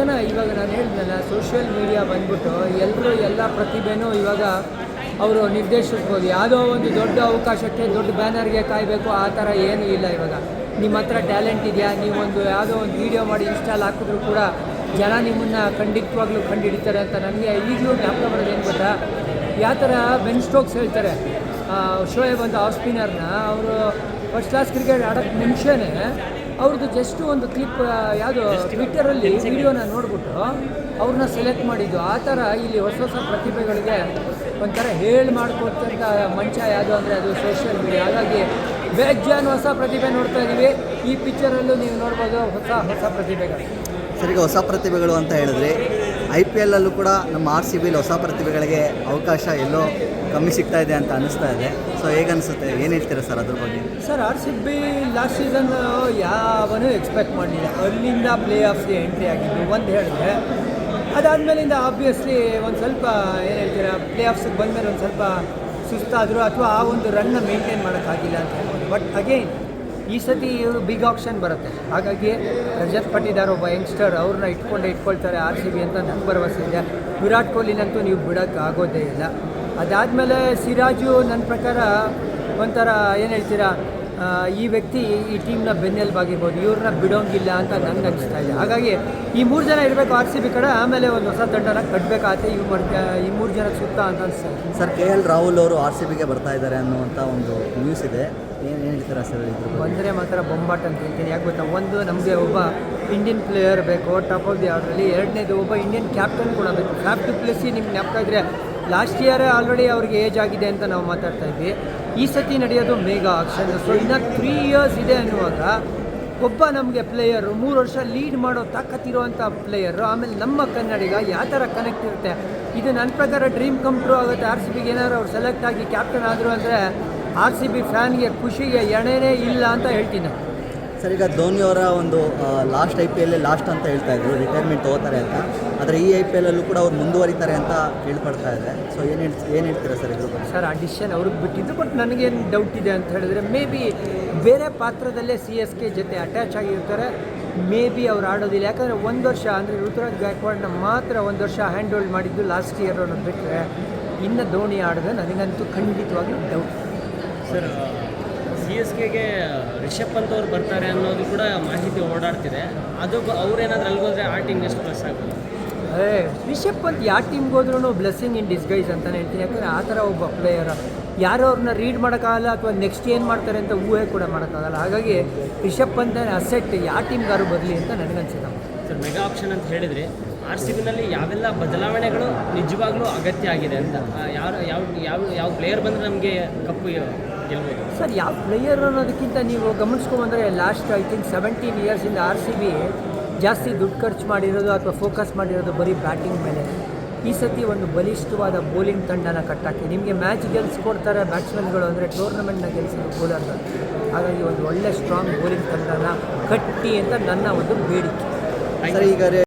ಜನ ಇವಾಗ ನಾನು ಹೇಳಿದ್ನಲ್ಲ ಸೋಷಿಯಲ್ ಮೀಡಿಯಾ ಬಂದ್ಬಿಟ್ಟು ಎಲ್ಲರೂ ಎಲ್ಲ ಪ್ರತಿಭೆನೂ ಇವಾಗ ಅವರು ನಿರ್ದೇಶಿಸ್ಬೋದು ಯಾವುದೋ ಒಂದು ದೊಡ್ಡ ಅವಕಾಶಕ್ಕೆ, ದೊಡ್ಡ ಬ್ಯಾನರ್ಗೆ ಕಾಯಬೇಕು, ಆ ಥರ ಏನೂ ಇಲ್ಲ ಇವಾಗ. ನಿಮ್ಮ ಹತ್ರ ಟ್ಯಾಲೆಂಟ್ ಇದೆಯಾ? ನೀವೊಂದು ಯಾವುದೋ ಒಂದು ವೀಡಿಯೋ ಮಾಡಿ ಇನ್ಸ್ಟಾಲ್ ಹಾಕಿದ್ರು ಕೂಡ ಜನ ನಿಮ್ಮನ್ನು ಖಂಡಿತವಾಗ್ಲೂ ಕಂಡುಹಿಡಿತಾರೆ ಅಂತ ನನಗೆ ಈಗಲೂ ಜ್ಞಾಪಕ ಏನು ಗೊತ್ತಾ? ಯಾವ ಥರ ಬೆನ್ ಸ್ಟೋಕ್ಸ್ ಹೇಳ್ತಾರೆ. ಶೋಯೆ ಅಂತ ಆಫ್ ಸ್ಪಿನ್ನರ್ನ ಅವರು ಫಸ್ಟ್ ಕ್ಲಾಸ್ ಕ್ರಿಕೆಟ್ ಆಡೋಕ್ಕೆ ಮುಂಚೆನೇ ಅವ್ರದ್ದು ಜಸ್ಟ್ ಒಂದು ಕ್ಲಿಪ್ ಯಾವುದು ಟ್ವಿಟ್ಟರಲ್ಲಿ ವಿಡಿಯೋನ ನೋಡ್ಬಿಟ್ಟು ಅವ್ರನ್ನ ಸೆಲೆಕ್ಟ್ ಮಾಡಿದ್ದು. ಆ ಥರ ಇಲ್ಲಿ ಹೊಸ ಹೊಸ ಪ್ರತಿಭೆಗಳಿಗೆ ಒಂಥರ ಹೇಳಿ ಮಾಡ್ಕೊಡ್ತಂಥ ಮಂಚ ಯಾವುದು ಅಂದರೆ ಅದು ಸೋಷಿಯಲ್ ಮೀಡಿಯಾ ಹಾಗಾಗಿ ಬೇಜಾನ್ ಹೊಸ ಪ್ರತಿಭೆ ನೋಡ್ತಾ ಇದ್ದೀವಿ ಈ ಪಿಕ್ಚರಲ್ಲೂ ನೀವು ನೋಡ್ಬೋದು ಹೊಸ ಹೊಸ ಪ್ರತಿಭೆಗಳು. ಸರಿ ಹೊಸ ಪ್ರತಿಭೆಗಳು ಅಂತ ಹೇಳಿದ್ರಿ ಐ ಪಿ ಎಲ್ಲಲ್ಲೂ ಕೂಡ ನಮ್ಮ ಆರ್ ಸಿ ಬಿಲಿ ಹೊಸ ಪ್ರತಿಭೆಗಳಿಗೆ ಅವಕಾಶ ಎಲ್ಲೋ ಕಮ್ಮಿ ಸಿಗ್ತಾ ಇದೆ ಅಂತ ಅನಿಸ್ತಾ ಇದೆ. ಸೊ ಹೇಗನ್ಸುತ್ತೆ ಏನು ಹೇಳ್ತೀರಾ ಸರ್ ಅದ್ರ ಬಗ್ಗೆ? Sir R C B last season ಯಾವನೂ expect ಮಾಡಲಿಲ್ಲ. ಅಲ್ಲಿಂದ ಪ್ಲೇ ಆಫ್ಸ್ಗೆ ಎಂಟ್ರಿ ಆಗಿದ್ದು ಒಂದು ಹೇಳಿದ್ರೆ, ಅದಾದಮೇಲಿಂದ ಆಬ್ವಿಯಸ್ಲಿ ಒಂದು ಸ್ವಲ್ಪ, ಏನು ಹೇಳ್ತೀರಾ ಪ್ಲೇ ಆಫ್ಸಿಗೆ ಬಂದಮೇಲೆ ಒಂದು ಸ್ವಲ್ಪ ಸುಸ್ತಾದರು ಅಥವಾ ಆ ಒಂದು ರನ್ನ ಮೇಂಟೈನ್ ಮಾಡೋಕ್ಕಾಗಿಲ್ಲ ಅಂತ ಹೇಳ್ಬೋದು. ಬಟ್ ಅಗೇನ್ ಈ ಸತಿ ಬಿಗ್ ಆಪ್ಷನ್ ಬರುತ್ತೆ. ಹಾಗಾಗಿ ರಜತ್ ಪಟ್ಟಿದಾರ್ ಒಬ್ಬ ಯಂಗ್ಸ್ಟರ್ ಅವ್ರನ್ನ ಇಟ್ಕೊಂಡೇ ಇಟ್ಕೊಳ್ತಾರೆ ಆರ್ ಸಿ ಬಿ ಅಂತ ನಂಗೆ ಭರವಸೆ ಇದೆ. ವಿರಾಟ್ ಕೊಹ್ಲಿನಂತೂ ನೀವು ಬಿಡೋಕ್ಕೆ ಆಗೋದೇ ಇಲ್ಲ. ಅದಾದಮೇಲೆ ಸಿರಾಜು ನನ್ನ ಪ್ರಕಾರ ಒಂಥರ ಏನು ಹೇಳ್ತೀರಾ ಈ ವ್ಯಕ್ತಿ ಈ ಟೀಮ್ನ ಬೆನ್ನೆಲುಬಾಗಿರ್ಬೋದು ಇವ್ರನ್ನ ಬಿಡೋಂಗಿಲ್ಲ ಅಂತ ನನಗೆ ಅನಿಸ್ತಾ ಇದೆ. ಹಾಗಾಗಿ ಈ ಮೂರು ಜನ ಇರಬೇಕು ಆರ್ ಸಿ ಬಿ ಕಡೆ, ಆಮೇಲೆ ಒಂದು ಹೊಸ ತಂಡನ ಕಟ್ಟಬೇಕಾಗತ್ತೆ ಮೂರು, ಈ ಮೂರು ಜನ ಸುತ್ತ ಅಂತ ಅನಿಸ್ತಾ ಸರ್, ಕೆ ಎಲ್ ರಾಹುಲ್ ಅವರು ಆರ್ ಸಿ ಬಿಗೆ ಬರ್ತಾ ಇದ್ದಾರೆ ಅನ್ನುವಂಥ ಒಂದು ನ್ಯೂಸ್ ಇದೆ. ಏನು ಹೇಳ್ತೀರಾ ಸರ್ ಬಂದರೆ ಮಾತ್ರ ಬೊಂಬಾಟ್ ಅಂತ ಹೇಳ್ತೀನಿ. ಯಾಕೆ ಗೊತ್ತಾ? ಒಂದು ನಮಗೆ ಒಬ್ಬ ಇಂಡಿಯನ್ ಪ್ಲೇಯರ್ ಬೇಕು ಟಾಪ್ ಆಫ್ ದಿ ಆರ್ಡ್ರಲ್ಲಿ ಎರಡನೇದು ಒಬ್ಬ ಇಂಡಿಯನ್ ಕ್ಯಾಪ್ಟನ್ ಕೂಡ ಬೇಕು. ಕ್ಯಾಪ್ಟನ್ ಪ್ಲೇಸಿ ನಿಮ್ಗೆ ಜ್ಞಾಪಕ ಇದ್ದರೆ ಲಾಸ್ಟ್ ಇಯರ್ ಆಲ್ರೆಡಿ ಅವ್ರಿಗೆ ಏಜ್ ಆಗಿದೆ ಅಂತ ನಾವು ಮಾತಾಡ್ತಾ ಇದ್ವಿ. ಈ ಸತಿ ನಡೆಯೋದು ಮೇಗಾ ಆಕ್ಷನ್ ಸೊ ಇನ್ನ ತ್ರೀ ಇಯರ್ಸ್ ಇದೆ ಅನ್ನುವಾಗ, ಒಬ್ಬ ನಮಗೆ ಪ್ಲೇಯರು ಮೂರು ವರ್ಷ ಲೀಡ್ ಮಾಡೋ ತಾಕತ್ತಿರುವಂಥ ಪ್ಲೇಯರು ಆಮೇಲೆ ನಮ್ಮ ಕನ್ನಡಿಗ ಯಾವ ಥರ ಕನೆಕ್ಟ್ ಇರುತ್ತೆ? ಇದು ನನ್ನ ಪ್ರಕಾರ ಡ್ರೀಮ್ ಕಮ್ ಟ್ರೂ ಆಗುತ್ತೆ. ಆರ್ ಸಿ ಬಿಗೆ ಏನಾದ್ರು ಅವ್ರು ಸೆಲೆಕ್ಟ್ ಆಗಿ ಕ್ಯಾಪ್ಟನ್ ಆದರು ಅಂದರೆ ಆರ್ ಸಿ ಬಿ ಫ್ಯಾನ್ಗೆ ಖುಷಿಗೆ ಎಣೆನೇ ಇಲ್ಲ ಅಂತ ಹೇಳ್ತೀನಿ. ಸರ್ ಈಗ ಧೋನಿ ಅವರ ಒಂದು last I P L last ಅಂತ ಹೇಳ್ತಾ ಇದ್ರು ರಿಟೈರ್ಮೆಂಟ್ ತಗೋತಾರೆ ಅಂತ. ಆದರೆ ಈ ಐ ಪಿ ಎಲ್ಲಲ್ಲೂ ಕೂಡ ಅವ್ರು ಮುಂದುವರಿತಾರೆ ಅಂತ ಕೇಳ್ಪಡ್ತಾ ಇದೆ. ಸೊ ಏನು ಹೇಳ್ತಿ ಏನು ಹೇಳ್ತೀರಾ ಸರ್ ಇದ್ರ ಬಗ್ಗೆ? ಸರ್ ಆ ಡಿಸಿಷನ್ ಅವ್ರಿಗೆ ಬಿಟ್ಟಿದ್ದು ಬಟ್ ನನಗೇನು ಡೌಟ್ ಇದೆ ಅಂತ ಹೇಳಿದ್ರೆ ಮೇ ಬಿ ಬೇರೆ ಪಾತ್ರದಲ್ಲೇ ಸಿ ಎಸ್ ಕೆ ಜೊತೆ ಅಟ್ಯಾಚ್ ಆಗಿರ್ತಾರೆ. ಮೇ ಬಿ ಅವ್ರು ಆಡೋದಿಲ್ಲ. ಯಾಕಂದರೆ ಒಂದು ವರ್ಷ ಅಂದರೆ ಋತುರಾಜ್ ಗಾಯಕ್ವಾಡ್ನ ಮಾತ್ರ ಒಂದು ವರ್ಷ ಹ್ಯಾಂಡ್ ಹೋಲ್ಡ್ ಮಾಡಿದ್ದು ಲಾಸ್ಟ್ ಇಯರ್ ಅನ್ನೋದು ಬಿಟ್ಟರೆ ಇನ್ನು ಧೋನಿ ಆಡಿದ್ರೆ ನನಗಂತೂ ಖಂಡಿತವಾಗಿ ಡೌಟ್ ಸರ್ ಸಿ ಎಸ್ ಕೆಗೆ ರಿಷಬ್ ಪಂತ್ ಅವ್ರು ಬರ್ತಾರೆ ಅನ್ನೋದು ಕೂಡ ಮಾಹಿತಿ ಓಡಾಡ್ತಿದೆ. ಅದು ಅವ್ರೇನಾದ್ರೂ ಅಲ್ಗೋದ್ರೆ ಆ ಟೀಮ್ ಎಷ್ಟು ಪ್ಲಸ್ ಆಗ್ಬೋದು? ಅದೇ ರಿಷಬ್ ಪಂತ್ ಯಾವ ಟೀಮ್ಗೆ ಹೋದ್ರೂ ಬ್ಲೆಸ್ಸಿಂಗ್ ಇನ್ ಡಿಸ್ಗೈಸ್ ಅಂತಲೇ ಹೇಳ್ತೀನಿ. ಯಾಕಂದರೆ ಆ ಥರ ಒಬ್ಬ ಪ್ಲೇಯರ್ ಯಾರು ಅವ್ರನ್ನ ರೀಡ್ ಮಾಡೋಕ್ಕಾಗಲ್ಲ ಅಥವಾ ನೆಕ್ಸ್ಟ್ ಏನು ಮಾಡ್ತಾರೆ ಅಂತ ಊಹೆ ಕೂಡ ಮಾಡೋಕ್ಕಾಗಲ್ಲ. ಹಾಗಾಗಿ ರಿಷಬ್ ಪಂತ್ ಅಸೆಟ್ ಯಾವ ಟೀಮ್ಗಾರು ಬರಲಿ ಅಂತ ನನಗನ್ಸುತ್ತೆ ಸರ್ ಮೆಗಾ ಆಪ್ಷನ್ ಅಂತ ಹೇಳಿದರೆ ಆರ್ ಸಿ ಬಿನಲ್ಲಿ ಯಾವೆಲ್ಲ ಬದಲಾವಣೆಗಳು ನಿಜವಾಗ್ಲೂ ಅಗತ್ಯ ಆಗಿದೆ ಅಂತ. ಯಾರು ಯಾವ ಯಾವ ಯಾವ ಪ್ಲೇಯರ್ ಬಂದರೆ ನಮಗೆ ಕಪ್ಪು ಗೆಲ್ಬೋದು ಸರ್ ಯಾವ ಪ್ಲೇಯರ್ ಅನ್ನೋದಕ್ಕಿಂತ ನೀವು ಗಮನಿಸ್ಕೊಂಬಂದರೆ ಲಾಸ್ಟ್ ಐ ಥಿಂಕ್ ಸೆವೆಂಟೀನ್ ಇಯರ್ಸಿಂದ ಆರ್ ಸಿ ಬಿ ಜಾಸ್ತಿ ದುಡ್ಡು ಖರ್ಚು ಮಾಡಿರೋದು ಅಥವಾ ಫೋಕಸ್ ಮಾಡಿರೋದು ಬರೀ ಬ್ಯಾಟಿಂಗ್ ಮೇಲೆ. ಈ ಸತಿ ಒಂದು ಬಲಿಷ್ಠವಾದ ಬೌಲಿಂಗ್ ತಂಡನ ಕಟ್ಟಾಕಿ. ನಿಮಗೆ ಮ್ಯಾಚ್ ಗೆಲ್ಸ್ಕೊಡ್ತಾರೆ ಬ್ಯಾಟ್ಸ್ಮನ್ಗಳು ಅಂದರೆ ಟೂರ್ನಮೆಂಟ್ನ ಗೆಲ್ಸೋದು ಬೌಲರ್ಗಳು ಹಾಗಾಗಿ ಒಂದು ಒಳ್ಳೆ ಸ್ಟ್ರಾಂಗ್ ಬೌಲಿಂಗ್ ತಂಡನ ಕಟ್ಟಿ ಅಂತ ನನ್ನ ಒಂದು ಬೇಡಿಕೆ. ಸರ್ ಈಗ